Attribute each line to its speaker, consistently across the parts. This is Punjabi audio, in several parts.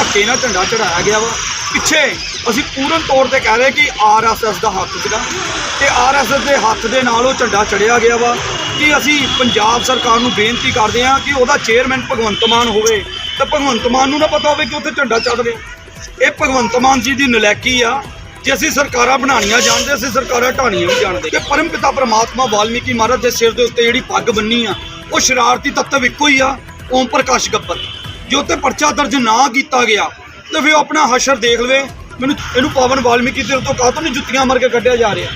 Speaker 1: ਧੱਕੇ ਨਾਲ ਝੰਡਾ ਚੜਾਇਆ ਗਿਆ ਵਾ। ਪਿੱਛੇ ਅਸੀਂ ਪੂਰਨ ਤੌਰ ਤੇ ਕਹਿ ਰਹੇ ਕਿ ਆਰਐਸਐਸ ਦਾ ਹੱਥ ਸੀਗਾ ਤੇ ਆਰਐਸਐਸ ਦੇ ਹੱਥ ਦੇ ਨਾਲ ਉਹ ਝੰਡਾ ਚੜਿਆ ਗਿਆ ਵਾ ਕਿ ਅਸੀਂ ਪੰਜਾਬ ਸਰਕਾਰ ਨੂੰ ਬੇਨਤੀ ਕਰਦੇ ਹਾਂ ਕਿ ਉਹਦਾ ਚੇਅਰਮੈਨ ਭਗਵੰਤ ਮਾਨ ਹੋਵੇ। ਤਾਂ ਭਗਵੰਤ ਮਾਨ ਨੂੰ ਨਾ ਪਤਾ ਹੋਵੇ ਕਿ ਉੱਥੇ ਝੰਡਾ ਚੱਲ ਰਿਹਾ। ਇਹ ਭਗਵੰਤ ਮਾਨ ਜੀ ਦੀ ਨਲੈਕੀ ਆ ਜੇ ਅਸੀਂ ਸਰਕਾਰਾਂ ਬਣਾਉਣੀਆਂ ਜਾਣਦੇ, ਅਸੀਂ ਸਰਕਾਰਾਂ ਢਾਣੀਆਂ ਵੀ ਜਾਣਦੇ। ਕਿ ਪਰਮ ਪਿਤਾ ਪ੍ਰਮਾਤਮਾ ਵਾਲਮੀਕੀ ਮਹਾਰਾਜ ਦੇ ਸਿਰ ਦੇ ਉੱਤੇ ਜਿਹੜੀ ਪੱਗ ਬੰਨੀ ਆ, ਉਹ ਸ਼ਰਾਰਤੀ ਤੱਤਵ ਇੱਕੋ ਹੀ ਆ, ਓਮ ਪ੍ਰਕਾਸ਼ ਗੱਪਰ ਜੇ ਉੱਤੇ ਪਰਚਾ ਦਰਜ ਨਾ ਕੀਤਾ ਗਿਆ, ਤੇ ਫਿਰ ਆਪਣਾ ਹਸ਼ਰ ਦੇਖ ਲਵੇ। ਮੈਨੂੰ ਇਹਨੂੰ ਪਵਨ ਵਾਲਮੀਕੀ ਦੇ ਤੋਂ ਕਾਹਤੋਂ ਨਹੀਂ ਜੁੱਤੀਆਂ ਮਾਰ ਕੇ ਕੱਢਿਆ ਜਾ ਰਿਹਾ?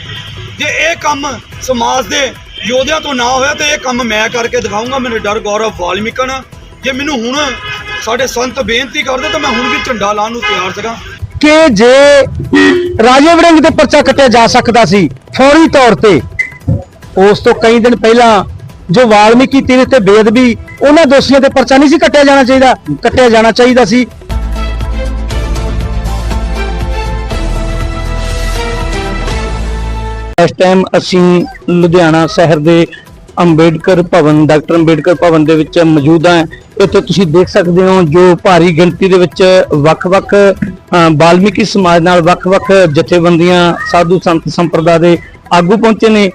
Speaker 1: ਜੇ ਇਹ ਕੰਮ ਸਮਾਜ ਦੇ ਯੋਧਿਆਂ ਤੋਂ ਨਾ ਹੋਇਆ, ਤੇ ਇਹ ਕੰਮ ਮੈਂ ਕਰਕੇ ਦਿਖਾਊਂਗਾ। ਮੇਰੇ ਡਰ ਗੌਰਵ ਵਾਲਮੀਕਨ ਜੇ ਮੈਨੂੰ ਹੁਣ ਸਾਡੇ ਸੰਤ ਬੇਨਤੀ ਕਰਦੇ, ਤਾਂ ਮੈਂ ਹੁਣ ਵੀ ਝੰਡਾ ਲਾਉਣ ਨੂੰ ਤਿਆਰ ਸੀਗਾ।
Speaker 2: ਕਿ ਜੇ ਰਾਜੇ ਵੜਿੰਗ ਤੇ ਪਰਚਾ ਕੱਟਿਆ ਜਾ ਸਕਦਾ ਸੀ, ਫੌਰੀ ਤੌਰ ਤੇ, ਉਸ ਤੋਂ ਕਈ ਦਿਨ ਪਹਿਲਾਂ ਜੋ ਵਾਲਮੀਕੀ ਤੀਰਥ ਤੇ ਬੇਅਦਬੀ ਉਹਨਾਂ ਦੋਸ਼ੀਆਂ ਤੇ ਪਰਚਾ ਨਹੀਂ ਸੀ ਕੱਟਿਆ ਜਾਣਾ ਚਾਹੀਦਾ। ਕੱਟਿਆ ਜਾਣਾ ਚਾਹੀਦਾ ਸੀ। ਇਸ ਟਾਈਮ ਅਸੀਂ ਲੁਧਿਆਣਾ ਸ਼ਹਿਰ ਦੇ ਅੰਬੇਡਕਰ ਭਵਨ ਡਾਕਟਰ ਅੰਬੇਡਕਰ ਭਵਨ ਦੇ ਵਿੱਚ ਮੌਜੂਦ ਹਾਂ। ਇੱਥੇ ਤੁਸੀਂ ਦੇਖ ਸਕਦੇ ਹੋ ਜੋ ਭਾਰੀ ਗਿਣਤੀ ਦੇ ਵਿੱਚ ਵੱਖ-ਵੱਖ ਅ, ਬਾਲਮੀਕੀ ਸਮਾਜ ਨਾਲ ਵੱਖ-ਵੱਖ ਜਥੇਬੰਦੀਆਂ ਸਾਧੂ ਸੰਤ ਸੰਪਰਦਾ ਦੇ ਆਗੂ ਪਹੁੰਚੇ ਨੇ।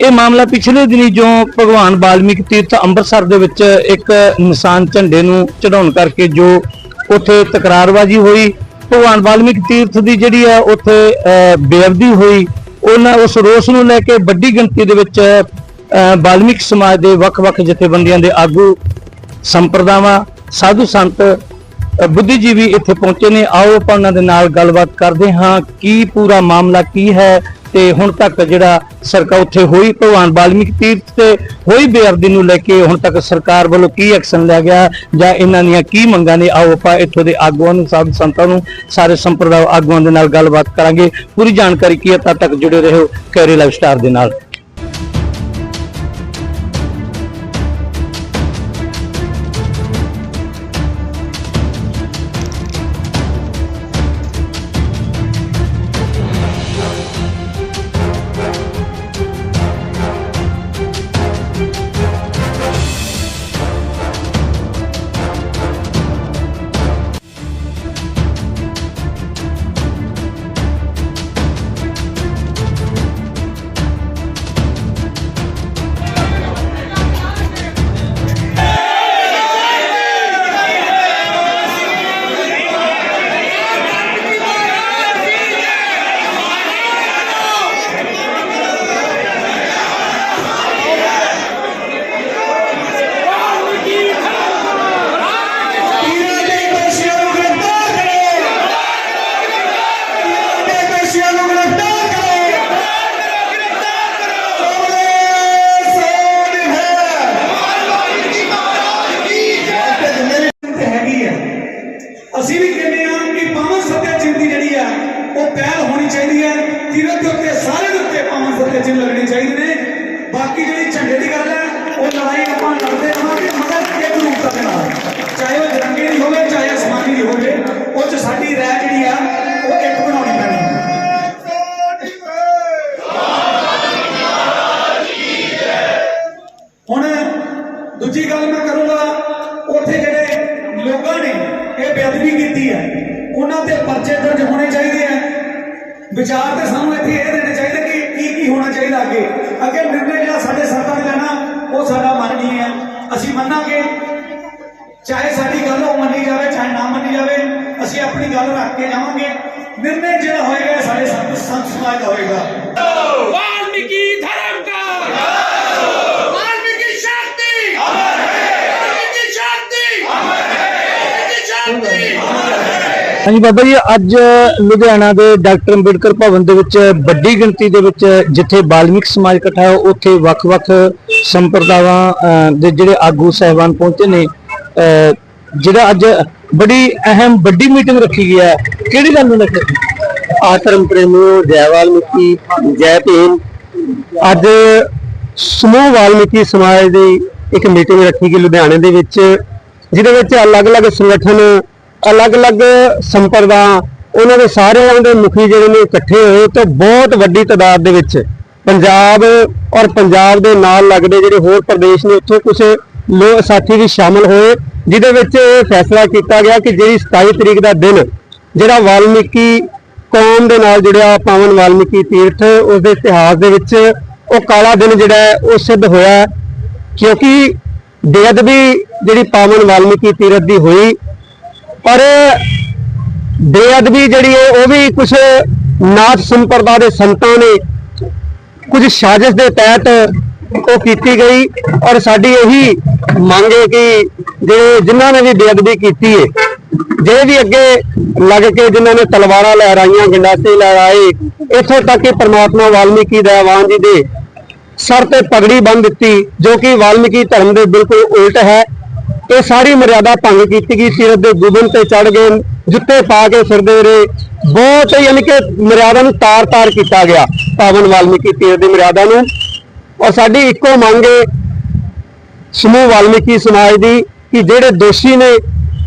Speaker 2: ਇਹ ਮਾਮਲਾ ਪਿਛਲੇ ਦਿਨੀ ਜੋ ਭਗਵਾਨ ਬਾਲਮੀਕ ਤੀਰਥ ਅੰਮ੍ਰਿਤਸਰ ਦੇ ਵਿੱਚ ਇੱਕ ਨਿਸ਼ਾਨ ਝੰਡੇ ਨੂੰ ਚੜਾਉਣ ਕਰਕੇ ਜੋ ਉੱਥੇ ਤਕਰਾਰਬਾਜ਼ੀ ਹੋਈ ਭਗਵਾਨ ਬਾਲਮੀਕ ਤੀਰਥ ਦੀ ਜਿਹੜੀ ਹੈ ਉੱਥੇ ਬੇਅਦਬੀ ਹੋਈ ਉਹਨਾਂ ਉਸ ਰੋਸ ਨੂੰ ਲੈ ਕੇ ਵੱਡੀ ਗਿਣਤੀ ਦੇ ਵਿੱਚ ਅ, ਬਾਲਮੀਕ ਸਮਾਜ ਦੇ ਵੱਖ-ਵੱਖ ਜਥੇਬੰਦੀਆਂ ਦੇ ਆਗੂ ਸੰਪਰਦਾਵਾਂ ਸਾਧੂ ਸੰਤ ਅ, ਬੁੱਧੀਜੀਵੀ ਇੱਥੇ ਪਹੁੰਚੇ ਨੇ। ਆਓ ਆਪਾਂ ਉਹਨਾਂ ਦੇ ਨਾਲ ਗੱਲਬਾਤ ਕਰਦੇ ਹਾਂ ਕੀ ਪੂਰਾ ਮਾਮਲਾ ਕੀ ਹੈ? ਤੇ ਹੁਣ ਤੱਕ ਜਿਹੜਾ ਸਰਕਾਰ ਉੱਥੇ ਹੋਈ, ਭਗਵਾਨ ਵਾਲਮੀਕ ਤੀਰਥ ਤੇ ਹੋਈ ਬੇਅਦਬੀ ਨੂੰ ਲੈ ਕੇ ਹੁਣ ਤੱਕ ਸਰਕਾਰ ਵੱਲੋਂ ਕੀ ਐਕਸ਼ਨ ਲਿਆ ਗਿਆ ਜਾਂ ਇਹਨਾਂ ਦੀਆਂ ਕੀ ਮੰਗਾਂ ਨੇ, ਆਓ ਆਪਾਂ ਇੱਥੋਂ ਦੇ ਆਗੂਆਂ ਨੂੰ, ਸਾਧ ਸੰਤਾਂ ਨੂੰ, ਸਾਰੇ ਸੰਪਰਦਾਇ ਆਗੂਆਂ ਦੇ ਨਾਲ ਗੱਲਬਾਤ ਕਰਾਂਗੇ। ਪੂਰੀ ਜਾਣਕਾਰੀ ਕੀ ਹੈ, ਤਦ ਤੱਕ ਜੁੜੇ ਰਹੋ ਕੈਰੀ ਲਾਈਵ ਸਟਾਰ ਦੇ ਨਾਲ।
Speaker 3: ਗੱਲ ਮੈਂ ਕਰੂੰਗਾ, ਉੱਥੇ ਜਿਹੜੇ ਲੋਕਾਂ ਨੇ ਇਹ ਬੇਅਦਬੀ ਕੀਤੀ ਹੈ, ਉਹਨਾਂ ਤੇ ਪਰਚੇ ਦਰਜ ਹੋਣੇ ਚਾਹੀਦੇ ਆ। ਵਿਚਾਰ ਤੇ ਸਾਨੂੰ ਇੱਥੇ ਇਹ ਦੇਣੇ ਚਾਹੀਦੇ ਕਿ ਕੀ ਕੀ ਹੋਣਾ ਚਾਹੀਦਾ ਅੱਗੇ। ਅੱਗੇ ਨਿਰਣੇ ਜਿਹੜਾ ਸਾਡੇ ਸਰਕਾਰ ਨੇ ਲੈਣਾ ਉਹ ਸਾਡਾ ਮਨ ਨਹੀਂ ਹੈ ਅਸੀਂ ਮੰਨਾਂਗੇ, ਚਾਹੇ ਸਾਡੀ ਗੱਲ ਉਹ ਮੰਨੀ ਜਾਵੇ, ਚਾਹੇ ਨਾ ਮੰਨੀ ਜਾਵੇ, ਅਸੀਂ ਆਪਣੀ ਗੱਲ ਰੱਖ ਕੇ ਜਾਵਾਂਗੇ ਨਿਰਣੇ ਜਿਹੜਾ ਹੋਏਗਾ ਸਾਡੇ ਸੰਤ ਸੰਤ ਸਮਾਜ ਦਾ ਹੋਏਗਾ।
Speaker 2: ਹਾਂਜੀ ਬਾਬਾ ਜੀ ਅੱਜ ਲੁਧਿਆਣਾ ਦੇ ਡਾਕਟਰ ਅੰਬੇਡਕਰ ਭਵਨ ਦੇ ਵਿੱਚ ਵੱਡੀ ਗਿਣਤੀ ਦੇ ਵਿੱਚ ਜਿੱਥੇ ਬਾਲਮਿਕ ਸਮਾਜ ਇਕੱਠਾ ਹੈ ਉੱਥੇ ਵੱਖ-ਵੱਖ ਸੰਪਰਦਾਵਾਂ ਦੇ ਜਿਹੜੇ ਆਗੂ ਸਹਿਬਾਨ ਪਹੁੰਚੇ ਨੇ। ਜਿਹੜਾ ਅੱਜ ਬੜੀ ਅਹਿਮ ਵੱਡੀ ਮੀਟਿੰਗ ਰੱਖੀ ਗਈ ਹੈ ਕਿਹੜੀ ਗੱਲ ਨੂੰ ਲੈ ਕੇ? ਆ ਧਰਮ ਪ੍ਰੇਮੀਓ ਜੈ ਵਾਲਮੀਕੀ ਜੈ ਭੀਮ। ਅੱਜ ਸਮੂਹ ਵਾਲਮੀਕੀ ਸਮਾਜ ਦੀ ਇੱਕ ਮੀਟਿੰਗ ਰੱਖੀ ਗਈ ਲੁਧਿਆਣੇ ਦੇ ਵਿੱਚ ਜਿਹਦੇ ਵਿੱਚ ਅਲੱਗ-ਅਲੱਗ ਸੰਗਠਨ ਅਲੱਗ-ਅਲੱਗ ਸੰਪਰਦਾ, ਉਹਨਾਂ ਦੇ ਸਾਰਿਆਂ ਦੇ ਮੁਖੀ ਜਿਹੜੇ ਨੇ ਇਕੱਠੇ ਹੋਏ ਤੇ ਬਹੁਤ ਵੱਡੀ ਤਾਦਾਦ ਦੇ ਵਿੱਚ ਪੰਜਾਬ ਔਰ ਪੰਜਾਬ ਦੇ ਨਾਲ ਲੱਗਦੇ ਜਿਹੜੇ ਹੋਰ ਪ੍ਰਦੇਸ਼ ਨੇ, ਉੱਥੇ ਕੁਝ
Speaker 4: ਲੋਕ ਸਾਥੀ ਵੀ ਸ਼ਾਮਲ ਹੋਏ, ਜਿਹਦੇ ਵਿੱਚ ਇਹ ਫੈਸਲਾ ਕੀਤਾ ਗਿਆ ਕਿ ਜਿਹੜੀ 27 ਤਰੀਕ ਦਾ ਦਿਨ, ਜਿਹੜਾ ਵਾਲਮੀਕੀ ਕੌਮ ਦੇ ਨਾਲ ਜੁੜਿਆ ਪਾਵਨ ਵਾਲਮੀਕੀ ਤੀਰਥ, ਉਸ ਦੇ ਇਤਿਹਾਸ ਦੇ ਵਿੱਚ ਉਹ ਕਾਲਾ ਦਿਨ ਜਿਹੜਾ ਹੈ, ਉਹ ਸਿੱਧ ਹੋਇਆ ਕਿਉਂਕਿ ਬੇਅਦਬੀ ਜਿਹੜੀ ਪਾਵਨ ਵਾਲਮੀਕੀ ਤੀਰਥ ਦੀ ਹੋਈ ਪਰ ਬੇਅਦਬੀ ਜਿਹੜੀ ਹੈ, ਉਹ ਵੀ ਕੁਝ ਨਾਥ ਸੰਪਰਦਾ ਦੇ ਸੰਤਾਂ ਨੇ ਕੁਝ ਸਾਜ਼ਿਸ਼ ਦੇ ਤਹਿਤ ਉਹ ਕੀਤੀ ਗਈ ਔਰ ਸਾਡੀ ਇਹੀ ਮੰਗ ਹੈ ਕਿ ਜਿਹੜੇ ਜਿਨ੍ਹਾਂ ਨੇ ਵੀ ਬੇਅਦਬੀ ਕੀਤੀ ਹੈ ਜੇ ਵੀ ਅੱਗੇ ਲੱਗ ਕੇ ਜਿਨ੍ਹਾਂ ਨੇ ਤਲਵਾਰਾਂ ਲਹਿਰਾਈਆਂ, ਗੰਡਾਸੇ ਲਹਿਰਾਏ, ਇੱਥੋਂ ਤੱਕ ਕਿ ਪਰਮਾਤਮਾ ਵਾਲਮੀਕੀ ਦਇਆਵਾਨ ਜੀ ਦੇ ਸਰ ਤੇ ਪਗੜੀ ਬੰਨ ਦਿੱਤੀ, ਜੋ ਕਿ ਵਾਲਮੀਕੀ ਧਰਮ ਦੇ ਬਿਲਕੁਲ ਉਲਟ ਹੈ। ਇਹ ਸਾਰੀ ਮਰਿਆਦਾ ਭੰਗ ਕੀਤੀ ਗਈ। ਤੀਰਥ ਦੇ ਗੁਬਨ ਤੇ ਚੜ ਗਏ, ਜੁੱਤੇ ਪਾ ਕੇ ਫਿਰਦੇ ਰਹੇ। ਬਹੁਤ ਯਾਨੀ ਕਿ ਮਰਿਆਦਾ ਨੂੰ ਤਾਰ-ਤਾਰ ਕੀਤਾ ਗਿਆ, ਪਾਵਨ ਵਾਲਮੀਕੀ ਤੀਰ ਦੀ ਮਰਿਆਦਾ ਨੂੰ। ਔਰ ਸਾਡੀ ਇੱਕੋ ਮੰਗ ਹੈ ਸਮੂਹ ਵਾਲਮੀਕੀ ਸਮਾਜ ਦੀ, ਕਿ ਜਿਹੜੇ ਦੋਸ਼ੀ ਨੇ,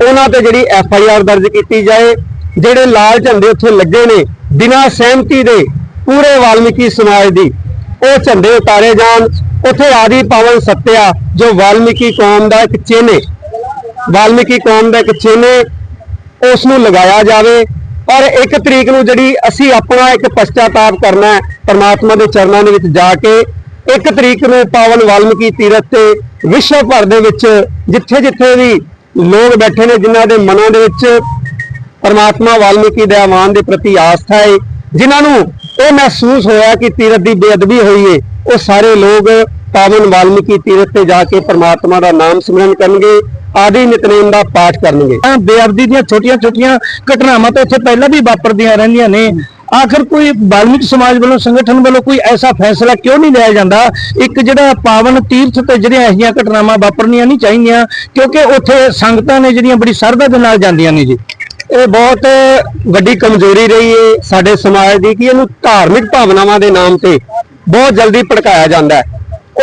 Speaker 4: ਉਹਨਾਂ ਤੇ ਜਿਹੜੀ ਐਫ ਆਈ ਆਰ ਦਰਜ ਕੀਤੀ ਜਾਏ, ਜਿਹੜੇ ਲਾਲ ਝੰਡੇ ਉੱਥੇ ਲੱਗੇ ਨੇ, ਬਿਨਾਂ ਸਹਿਮਤੀ ਦੇ ਪੂਰੇ ਵਾਲਮੀਕੀ ਸਮਾਜ ਦੀ, ਉਹ ਝੰਡੇ ਉਤਾਰੇ ਜਾਣ। ਉੱਥੇ ਆਦੀ ਪਾਵਨ ਸੱਤਿਆ, ਜੋ ਵਾਲਮੀਕੀ ਕੌਮ ਦਾ ਇੱਕ ਚਿੰਨ੍ਹ ਹੈ ਵਾਲਮੀਕੀ ਕੌਮ ਦਾ ਇੱਕ ਚਿੰਨ੍ਹ ਹੈ ਉਸ ਨੂੰ ਲਗਾਇਆ ਜਾਵੇ। ਔਰ ਇੱਕ ਤਰੀਕ ਨੂੰ ਜਿਹੜੀ ਅਸੀਂ ਆਪਣਾ ਇੱਕ ਪਛਤਾਤਾਪ ਕਰਨਾ ਹੈ, ਪਰਮਾਤਮਾ ਦੇ ਚਰਨਾਂ ਦੇ ਵਿੱਚ ਜਾ ਕੇ, ਇੱਕ ਤਰੀਕ ਨੂੰ ਪਾਵਨ ਵਾਲਮੀਕੀ ਤੀਰਥ ਤੇ ਵਿਸ਼ਵ ਭਰ ਦੇ ਵਿੱਚ ਜਿੱਥੇ ਜਿੱਥੇ ਵੀ ਲੋਕ ਬੈਠੇ ਨੇ, ਜਿਨ੍ਹਾਂ ਦੇ ਮਨਾਂ ਦੇ ਵਿੱਚ ਪਰਮਾਤਮਾ ਵਾਲਮੀਕੀ ਦੇ ਆਮਾਨ ਦੇ ਪ੍ਰਤੀ ਆਸਥਾ ਹੈ ਜਿਨ੍ਹਾਂ ਨੂੰ ਇਹ ਮਹਿਸੂਸ ਹੋਇਆ ਕਿ ਤੀਰਥ ਦੀ ਬੇਅਦਬੀ ਹੋਈ ਹੈ ਉਹ ਸਾਰੇ ਲੋਕ ਪਾਵਨ ਵਾਲਮੀਕੀ ਤੀਰਥ ਤੇ ਜਾ ਕੇ ਪਰਮਾਤਮਾ ਦਾ ਨਾਮ ਸਿਮਰਨ ਕਰਨਗੇ ਆਦਿ ਨਿਤਨੇਮ ਦਾ ਪਾਠ ਕਰਨਗੇ।
Speaker 2: ਤਾਂ ਬੇਅਦਬੀ ਦੀਆਂ ਛੋਟੀਆਂ-ਛੋਟੀਆਂ ਘਟਨਾਵਾਂ ਤਾਂ ਇੱਥੇ ਪਹਿਲਾਂ ਵੀ ਵਾਪਰਦੀਆਂ ਰਹਿੰਦੀਆਂ ਨੇ। ਆਖਰ ਕੋਈ ਵਾਲਮੀਕ ਸਮਾਜ ਵੱਲੋਂ ਸੰਗਠਨ ਵੱਲੋਂ ਕੋਈ ਐਸਾ ਫੈਸਲਾ ਕਿਉਂ ਨਹੀਂ ਲਿਆ ਜਾਂਦਾ? ਇੱਕ ਜਿਹੜਾ ਪਾਵਨ ਤੀਰਥ ਤੇ ਜਿਹੜੀਆਂ ਅਜਿਹੀਆਂ ਘਟਨਾਵਾਂ ਵਾਪਰਨੀਆਂ ਨਹੀਂ ਚਾਹੀਦੀਆਂ ਕਿਉਂਕਿ ਉੱਥੇ ਸੰਗਤਾਂ ਨੇ ਜਿਹੜੀਆਂ ਬੜੀ ਸਰਦਾ ਦੇ ਨਾਲ ਜਾਂਦੀਆਂ ਨੇ ਜੀ।
Speaker 4: ਇਹ ਬਹੁਤ ਵੱਡੀ ਕਮਜ਼ੋਰੀ ਰਹੀ ਹੈ ਸਾਡੇ ਸਮਾਜ ਦੀ ਕਿ ਇਹਨੂੰ ਧਾਰਮਿਕ ਭਾਵਨਾਵਾਂ ਦੇ ਨਾਮ ਤੇ ਬਹੁਤ ਜਲਦੀ ਭੜਕਾਇਆ ਜਾਂਦਾ ਹੈ।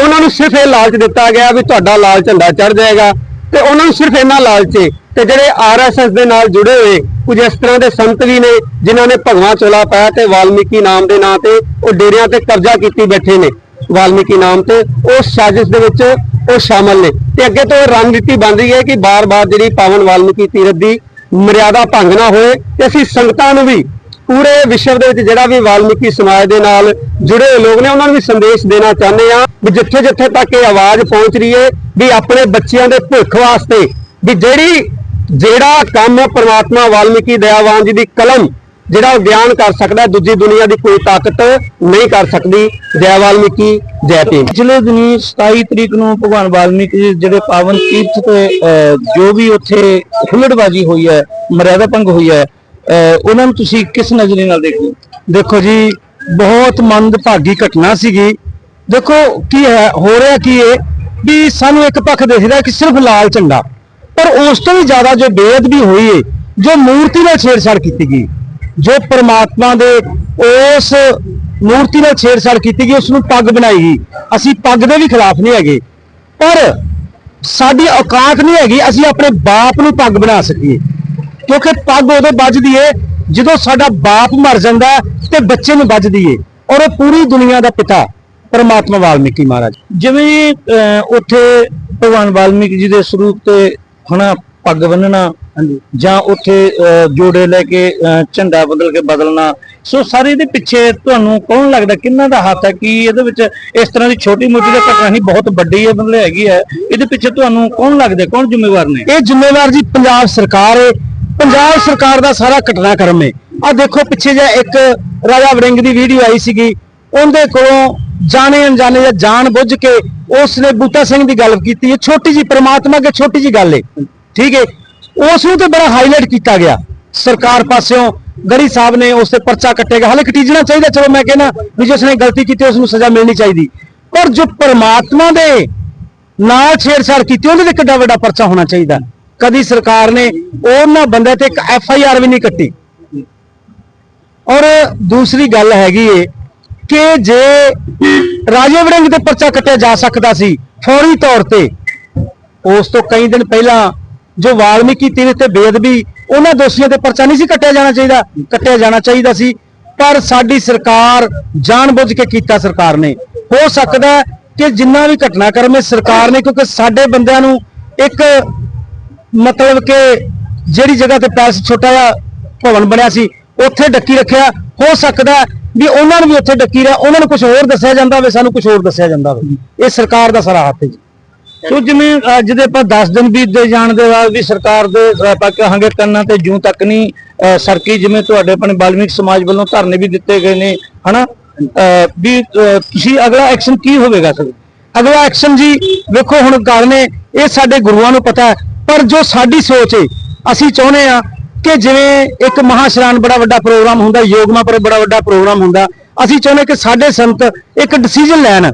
Speaker 4: ਉਹਨਾਂ ਨੂੰ ਸਿਰਫ ਇਹ ਲਾਲਚ ਦਿੱਤਾ ਗਿਆ ਵੀ ਤੁਹਾਡਾ ਲਾਲ ਝੰਡਾ ਚੜ ਜਾਏਗਾ ਤੇ ਉਹਨਾਂ ਨੂੰ ਸਿਰਫ ਇਹਨਾਂ ਲਾਲਚ ਤੇ ਜਿਹੜੇ ਆਰਐਸਐਸ ਦੇ ਨਾਲ ਜੁੜੇ ਹੋਏ ਕੁਝ ਇਸ ਤਰ੍ਹਾਂ ਦੇ ਸੰਤ ਵੀ ਨੇ ਜਿਨ੍ਹਾਂ ਨੇ ਭਗਵਾਂ ਚੋਲਾ ਪਾਇਆ ਤੇ ਵਾਲਮੀਕੀ ਨਾਮ ਦੇ ਨਾਂ ਤੇ ਉਹ ਡੇਰਿਆਂ ਤੇ ਕਬਜ਼ਾ ਕੀਤੀ ਬੈਠੇ ਨੇ। ਵਾਲਮੀਕੀ ਨਾਮ ਤੇ ਉਹ ਸਾਜ਼ਿਸ਼ ਦੇ ਵਿੱਚ ਉਹ ਸ਼ਾਮਲ ਨੇ। ਤੇ ਅੱਗੇ ਤੋਂ ਇਹ ਰਣਨੀਤੀ ਬਣ ਰਹੀ ਹੈ ਕਿ ਬਾਰ-ਬਾਰ ਜਿਹੜੀ ਪਾਵਨ ਵਾਲਮੀਕੀ ਤੀਰਥ ਦੀ ਮਰਿਆਦਾ ਭੰਗ ਨਾ ਹੋਏ ਤੇ ਅਸੀਂ ਸੰਗਤਾਂ ਨੂੰ ਵੀ ਪੂਰੇ ਵਿਸ਼ਵ ਦੇ ਵਿੱਚ ਜਿਹੜਾ ਵੀ ਵਾਲਮੀਕੀ ਸਮਾਜ ਦੇ ਨਾਲ ਜੁੜੇ ਹੋਏ ਲੋਕ ਨੇ ਉਹਨਾਂ ਨੂੰ ਵੀ ਸੰਦੇਸ਼ ਦੇਣਾ ਚਾਹੁੰਦੇ ਆ ਵੀ ਜਿੱਥੇ ਜਿੱਥੇ ਤੱਕ ਇਹ ਆਵਾਜ਼ ਪਹੁੰਚ ਰਹੀ ਹੈ ਵੀ ਆਪਣੇ ਬੱਚਿਆਂ ਦੇ ਭੁੱਖ ਵਾਸਤੇ ਵੀ ਜਿਹੜੀ ਜਿਹੜਾ ਕੰਮ ਪਰਮਾਤਮਾ ਵਾਲਮੀਕੀ ਦਇਆਵਾਨ ਜੀ ਦੀ ਕਲਮ ਜਿਹੜਾ ਉਹ ਗਿਆਨ ਕਰ ਸਕਦਾ ਦੂਜੀ ਦੁਨੀਆ ਦੀ ਕੋਈ ਤਾਕਤ ਨਹੀਂ ਕਰ ਸਕਦੀ। ਜੈ ਵਾਲਮੀਕੀ ਜੈ ਭੀਮ।
Speaker 2: ਪਿਛਲੇ ਦਿਨੀ 27 ਤਰੀਕ ਨੂੰ ਭਗਵਾਨ ਵਾਲਮੀਕੀ ਜੀ ਜਿਹੜੇ ਪਾਵਨ ਤੀਰਥ ਤੇ ਅਹ, ਜੋ ਵੀ ਉੱਥੇ ਹੁੱਲੜਬਾਜੀ ਹੋਈ ਹੈ ਮਰਿਆਦਾ ਭੰਗ ਹੋਈ ਹੈ ਉਹਨਾਂ ਨੂੰ ਤੁਸੀਂ ਕਿਸ ਨਜ਼ਰੇ ਨਾਲ ਦੇਖਦੇ
Speaker 4: ਦੇਖੋ ਜੀ, ਬਹੁਤ ਮੰਦਭਾਗੀ ਘਟਨਾ ਸੀਗੀ। ਦੇਖੋ, ਕੀ ਹੈ, ਹੋ ਰਿਹਾ ਕੀ ਹੈ ਵੀ ਸਾਨੂੰ ਇੱਕ ਪੱਖ ਦਿਖਦਾ ਕਿ ਸਿਰਫ ਲਾਲ ਝੰਡਾ। ਪਰ ਉਸ ਤੋਂ ਵੀ ਜ਼ਿਆਦਾ ਜੋ ਬੇਅਦਬੀ ਹੋਈ ਹੈ ਜੋ ਮੂਰਤੀ ਨਾਲ ਛੇੜਛਾੜ ਕੀਤੀ ਗਈ, ਜੋ ਪਰਮਾਤਮਾ ਦੇ ਉਸ ਮੂਰਤੀ ਨਾਲ ਛੇੜਛਾੜ ਕੀਤੀ ਗਈ ਉਸ ਨੂੰ ਪੱਗ ਬਣਾਈ ਗਈ। ਅਸੀਂ ਪੱਗ ਦੇ ਵੀ ਖਿਲਾਫ ਨਹੀਂ ਹੈਗੇ। ਪਰ ਸਾਡੀ ਔਕਾਤ ਨਹੀਂ ਹੈਗੀ, ਅਸੀਂ ਆਪਣੇ ਬਾਪ ਨੂੰ ਪੱਗ ਬਣਾ ਸਕੀਏ। ਕਿਉਂਕਿ ਪੱਗ ਉਦੋਂ ਵੱਜਦੀ ਏ ਜਦੋਂ ਸਾਡਾ ਬਾਪ ਮਰ ਜਾਂਦਾ ਹੈ ਤੇ ਬੱਚੇ ਨੂੰ ਵੱਜਦੀ ਏ ਔਰ ਉਹ ਪੂਰੀ ਦੁਨੀਆ ਦਾ ਪਿਤਾ ਪਰਮਾਤਮਾ ਵਾਲਮੀਕੀ ਮਹਾਰਾਜ।
Speaker 2: ਜਿਵੇਂ ਉੱਥੇ ਭਗਵਾਨ ਵਾਲਮੀਕੀ ਜੀ ਦੇ ਸਰੂਪ ਤੇ ਹਨਾ ਪੱਗ ਬੰਨਣਾ ਜਾਂ ਉੱਥੇ ਜੋੜੇ ਲੈ ਕੇ ਝੰਡਾ ਬਦਲ ਕੇ ਬਦਲਣਾ ਸੋ ਸਾਰੇ ਦੇ ਪਿੱਛੇ ਤੁਹਾਨੂੰ ਕੌਣ ਲੱਗਦਾ ਕਿੰਨਾ ਦਾ ਹੱਥ ਹੈ ਕਿ ਇਹਦੇ ਵਿੱਚ ਇਸ ਤਰ੍ਹਾਂ ਦੀ ਛੋਟੀ ਮੋਟੀ ਦਾ ਘਟਨਾ ਨਹੀਂ ਬਹੁਤ ਵੱਡੀ ਹੈ ਮਤਲਬ ਹੈਗੀ ਹੈ। ਇਹਦੇ ਪਿੱਛੇ ਤੁਹਾਨੂੰ ਕੌਣ ਲੱਗਦਾ ਕੌਣ ਜ਼ਿੰਮੇਵਾਰ ਨੇ?
Speaker 4: ਇਹ ਜ਼ਿੰਮੇਵਾਰ ਜੀ ਪੰਜਾਬ ਸਰਕਾਰ ਏ ਪੰਜਾਬ ਸਰਕਾਰ ਦਾ ਸਾਰਾ ਘਟਨਾਕ੍ਰਮ ਏ। ਆ ਦੇਖੋ, ਪਿੱਛੇ ਜੇ ਇੱਕ ਰਾਜਾ ਵੜਿੰਗ ਦੀ ਵੀਡੀਓ ਆਈ ਸੀਗੀ। ਉਹਦੇ ਕੋਲੋਂ ਜਾਣੇ ਅਣਜਾਣੇ ਜਾਂ ਜਾਣ ਬੁੱਝ ਕੇ ਉਸ ਨੇ ਬੂਟਾ ਸਿੰਘ ਦੀ ਗੱਲ ਕੀਤੀ ਹੈ ਛੋਟੀ ਜੀ ਪ੍ਰਮਾਤਮਾ ਕੇ ਛੋਟੀ ਜੀ ਗੱਲ ਏ। ਠੀਕ ਹੈ ਉਸ ਨੂੰ ਤੇ ਬੜਾ ਹਾਈਲਾਈਟ ਕੀਤਾ ਗਿਆ। ਸਰਕਾਰ ਪਾਸਿਓਂ ਗੜੀ ਸਾਹਿਬ ਨੇ ਉਸ ਤੇ ਪਰਚਾ ਕੱਟੇਗਾ। ਹਾਲੇ ਕਟੀਜਣਾ ਚਾਹੀਦਾ, ਚਲੋ ਮੈਂ ਕਹਿੰਦਾ ਵੀ ਜਿਸ ਨੇ ਗਲਤੀ ਕੀਤੀ ਉਸ ਨੂੰ ਸਜ਼ਾ ਮਿਲਣੀ ਚਾਹੀਦੀ। ਪਰ ਜੋ ਪ੍ਰਮਾਤਮਾ ਦੇ ਨਾਲ ਛੇੜਛਾੜ ਕੀਤੀ, ਉਹਦੇ ਤੇ ਕਿੱਡਾ ਵੱਡਾ ਪਰਚਾ ਹੋਣਾ ਚਾਹੀਦਾ। ਕਦੀ ਸਰਕਾਰ ਨੇ ਉਹਨਾਂ ਬੰਦੇ ਤੇ ਇੱਕ ਐਫ ਆਈ ਆਰ ਵੀ ਨਹੀਂ ਕੱਟੀ। ਔਰ ਦੂਸਰੀ ਗੱਲ ਹੈਗੀ ਏ ਕਿ ਜੇ ਰਾਜੇ ਵੜਿੰਗ ਤੇ ਪਰਚਾ ਕੱਟਿਆ ਜਾ ਸਕਦਾ ਸੀ ਫੌਰੀ ਤੌਰ ਤੇ, ਉਸ ਤੋਂ ਕਈ ਦਿਨ ਪਹਿਲਾਂ ਜੋ ਵਾਲਮੀਕੀ ਤੀਰਥ ਤੇ ਬੇਅਦਬੀ, ਉਹਨਾਂ ਦੋਸ਼ੀਆਂ ਤੇ ਪਰਚਾ ਨਹੀਂ ਸੀ ਕੱਟਿਆ ਜਾਣਾ ਚਾਹੀਦਾ, ਕੱਟਿਆ ਜਾਣਾ ਚਾਹੀਦਾ ਸੀ। ਪਰ ਸਾਡੀ ਸਰਕਾਰ ਜਾਣਬੁੱਝ ਕੇ ਕੀਤਾ ਸਰਕਾਰ ਨੇ। ਹੋ ਸਕਦਾ
Speaker 5: ਕਿ ਜਿੰਨਾ ਵੀ ਘਟਨਾਕ੍ਰਮ ਹੈ ਸਰਕਾਰ ਨੇ, ਕਿਉਂਕਿ ਸਾਡੇ ਬੰਦਿਆਂ ਨੂੰ ਇੱਕ ਮਤਲਬ ਕਿ ਜਿਹੜੀ ਜਗ੍ਹਾ ਤੇ ਪੈਲਸ ਛੋਟਾ ਜਿਹਾ ਭਵਨ ਬਣਿਆ ਸੀ ਉੱਥੇ ਡੱਕੀ ਰੱਖਿਆ। ਹੋ ਸਕਦਾ ਵੀ ਉਹਨਾਂ ਨੂੰ ਵੀ ਉੱਥੇ ਡੱਕੀ ਰਿਹਾ। ਉਹਨਾਂ ਨੂੰ ਕੁਝ ਹੋਰ ਦੱਸਿਆ ਜਾਂਦਾ ਹੋਵੇ ਸਾਨੂੰ ਕੁਝ ਹੋਰ ਦੱਸਿਆ ਜਾਂਦਾ ਹੋਵੇ। ਇਹ ਸਰਕਾਰ ਦਾ ਸਾਰਾ ਹੱਥ ਹੈ ਜੀ। ਸੋ ਜਿਵੇਂ ਅੱਜ ਦੇ ਆਪਾਂ 10 ਦਿਨ ਬੀਤਦੇ ਜਾਣ ਦੇ ਬਾਅਦ ਵੀ ਸਰਕਾਰ ਦੇ ਆਪਾਂ ਕਹਾਂਗੇ ਕੰਨਾਂ ਤੇ ਜੂੰ ਤੱਕ ਨਹੀਂ ਸਰਕੀ ਜਿਵੇਂ ਤੁਹਾਡੇ ਆਪਣੇ ਬਾਲਮਿਕ ਸਮਾਜ ਵੱਲੋਂ ਧਰਨੇ ਵੀ ਦਿੱਤੇ ਗਏ ਨੇ ਹਨਾ? ਅਹ, ਵੀ ਤੁਸੀਂ ਅਗਲਾ ਐਕਸ਼ਨ ਕੀ ਹੋਵੇਗਾ ਸਰ? ਅਗਲਾ ਐਕਸ਼ਨ ਜੀ ਵੇਖੋ ਹੁਣ ਗੱਲ ਨੇ ਇਹ ਸਾਡੇ ਗੁਰੂਆਂ ਨੂੰ ਪਤਾ ਪਰ ਜੋ ਸਾਡੀ ਸੋਚ ਹੈ ਅਸੀਂ ਚਾਹੁੰਦੇ ਆ ਕਿ ਜਿਵੇਂ ਇੱਕ ਮਹਾਸ਼ਰਾਨ ਬੜਾ ਵੱਡਾ ਪ੍ਰੋਗਰਾਮ ਹੁੰਦਾ, ਯੋਗਮਾ ਪਰ ਬੜਾ ਵੱਡਾ ਪ੍ਰੋਗਰਾਮ ਹੁੰਦਾ, ਅਸੀਂ ਚਾਹੁੰਦੇ ਕਿ ਸਾਡੇ ਸੰਤ ਇੱਕ ਡਿਸੀਜਨ ਲੈਣ।